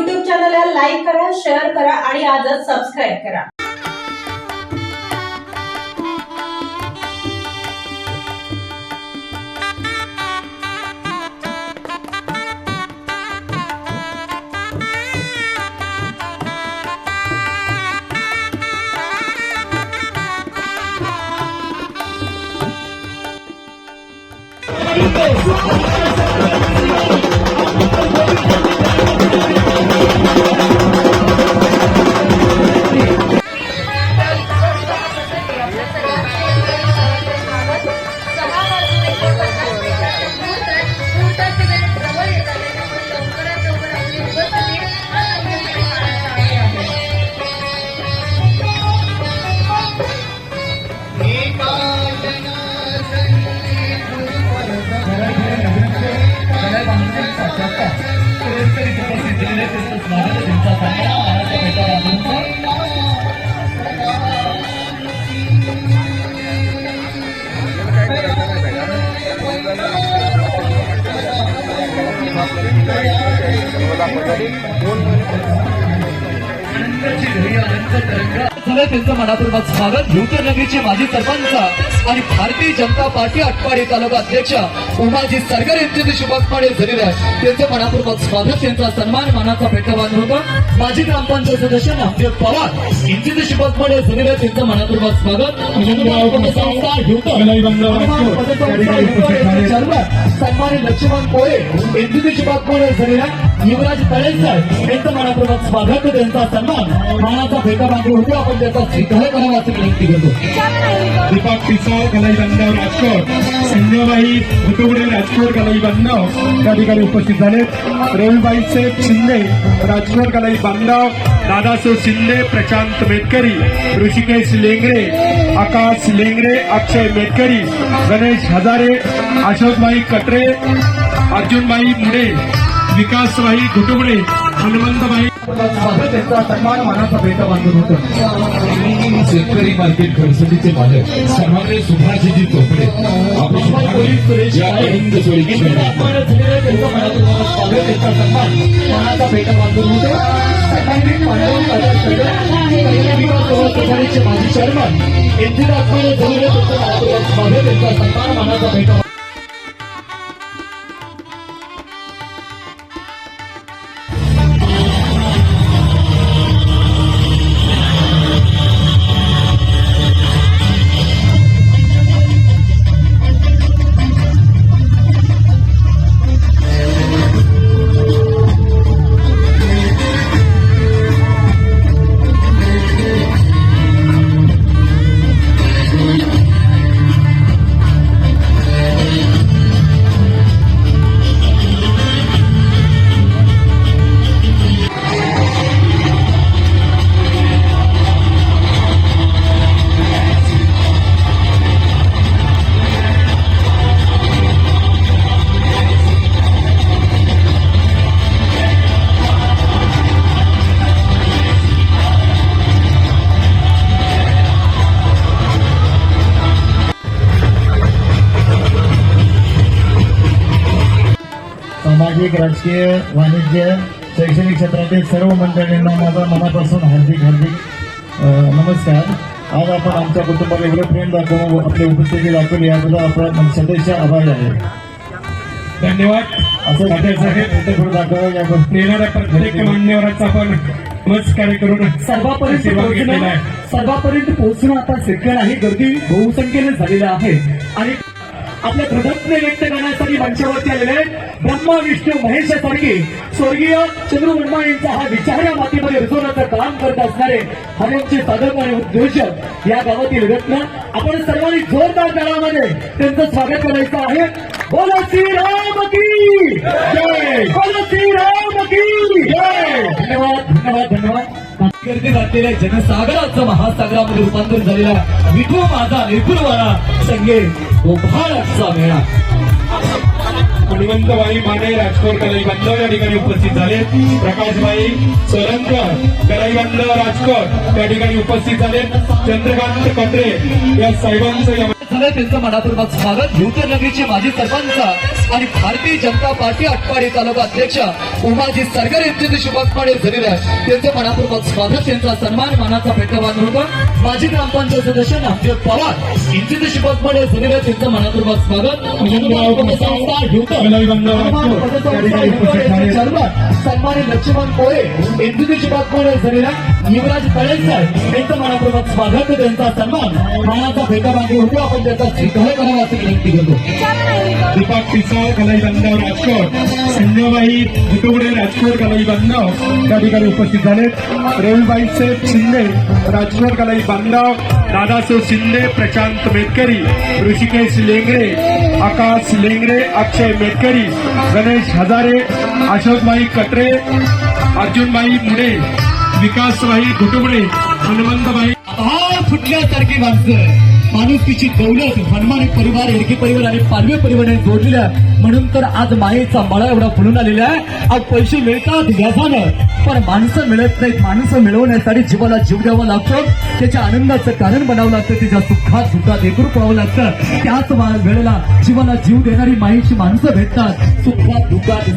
YouTube चॅनलला like करा share करा आणि आजच सबस्क्राईब करा. अनंतची ध्वनी अनंत तरंग झालं त्यांचं मनापूर्वक स्वागत. ज्योतिर्नगरीचे माजी सरपंच आणि भारतीय जनता पार्टी आटपाडी तालुका अध्यक्ष उमाजी सरगर यांचे जे शुभासपाडे झालेले आहे त्यांचं मनापूर्वक स्वागत त्यांचा सन्मान मानाचा भेटवान होता. माजी ग्रामपंचायत सदस्य नामदेव पवार यांचे जे शुभासपाडे झालेले आहे त्यांचं मनापूर्वक स्वागत. सन्मानित लक्ष्मण कोळे यांचे जे शुभासपाडे झालेले आहे युवराज तळेसर यांचं मनापूर्वक स्वागत त्यांचा सन्मान मानाचा भेटा बांधून होतो. आपण त्याचा स्वीकार करावा असं विनंती करतो. दीपक पिसाळ कलाई बांधव राजकोट. संजयबाई भुतुगडे राजकोट कलाई बांधव त्या ठिकाणी उपस्थित झाले रविबाई साहेब शिंदे राजकोट कलाई बांधव दादासाहेब शिंदे प्रशांत मेटकरी. ऋषिकेश लेंगरे आकाश लेंगरे अक्षय मेटकरी. गणेश हजारे अशोकबाई कटरे अर्जुनबाई मुडे विकासबाई घुटुबडे हनुमंतबाई. त्यांचा सन्मान मानाचा भेटा बांधून होतो. शेतकरी मार्केट खडसडीचे मालक सन्मान्य सुभाषजी चोपडे. त्यांचं सन्मान मानाचा भेटा बांधून होतो. माजी चेअरमन त्यांचा सन्मान मानाचा भेटा सामाजिक राजकीय वाणिज्य शैक्षणिक क्षेत्रातील सर्व मंडळींना माझा मनापासून हार्दिक हार्दिक नमस्कार. आज आपण आमच्या कुटुंबाला एवढे प्रेम दाखवून आपली उपस्थिती दाखवली याबद्दल आपण सदैश आभारी आहे. धन्यवाद. असं चित्रपट दाखवा याबद्दल येणाऱ्या प्रत्येक मान्यवराचा आपण नमस्कार करून सर्वांपर्यंत सर्वांपर्यंत पोहोचणं आता शक्य आहे गर्दी बहुसंख्येने झालेलं आहे. आणि आपल्या कृतज्ञ व्यक्त करण्यासाठी मंचावरती आलेले ब्रह्मा विष्णू महेशासारखे स्वर्गीय चंद्रवर्मा यांचा हा विचार या मातीमध्ये रुजवण्याचं काम करत असणारे हरिओमचे साधक आणि उद्योजक या गावातील रत्न आपण सर्वांनी जोरदार काळामध्ये त्यांचं स्वागत करायचं आहे. बोला श्रीराम की जय. बोला श्रीराम की जय. धन्यवाद धन्यवाद धन्यवाद. गर्दी घातलेल्या जनसागराचं महासागरामध्ये रूपांतर झालेला विठू माझा निर्गुणवाला संगे गोपाळाचा मेळा. हनुमंतबाई माने राजकोट कलाई बांधव या ठिकाणी उपस्थित झाले. प्रकाशबाई सोलंकर कलाई बांधव राजकोट त्या ठिकाणी उपस्थित झाले. चंद्रकांत कटरे या साहेबांचं त्यांचं मनापूर्वक स्वागत. भूतनगरीची माजी सरपंच आणि भारतीय जनता पार्टी आटपाडी तालुका अध्यक्ष उमाजी सरकार यांचे शुभागपणे झालेले आहे. त्यांचं मनापूर्वक स्वागत त्यांचा सन्मान मानाचा भेटवान होतो माजी ग्रामपंचायत सदस्य नामदेव पवार यांचे ते शुभागपणे झालेले त्यांचं मनापूर्वक स्वागत. सन्मानित लक्ष्मण कोळे यांचे शुभागपणे झालेल्या युवराज तळेसर यांचं मनापूर्वक स्वागत त्यांचा सन्मान मानाचा भेटा मागे होतो आपण त्याचा स्वीकार करावा अशी विनंती करतो. दीपक पिसाळ कलाई बांधव राजकोट. संजयबाई भुतुगडे राजकोट कलाई बांधव. त्या ठिकाणी उपस्थित झाले रविबाई से शिंदे राजकोट कलाई बांधव. दादासाहेब शिंदे प्रशांत मेटकरी. ऋषिकेश लेंगरे आकाश लेंगरे अक्षय मेटकरी. गणेश हजारे अशोकबाई कटरे अर्जुनबाई मुडे. विकासबाई घुटुबडे हनुमंतबाई आभाळ फुटल्यासारखी माणसं. माणुसकीची दौलत हनुमान परिवार एरकी परिवार आणि पालवे परिवाराने जोडलेल्या म्हणून तर आज मायेचा मळा एवढा फुलून आलेला आहे. आज पैसे मिळतात व्याजानं पण माणसं मिळत नाहीत. माणसं मिळवण्यासाठी जीवाला जीव द्यावा लागतो. त्याच्या आनंदाचं कारण बनावं लागतं. त्याच्या सुखात सुखात एकरूप व्हावं लागतं. त्याच वेळेला जीवाला जीव देणारी मायेची माणसं भेटतात. सुखात दुःखात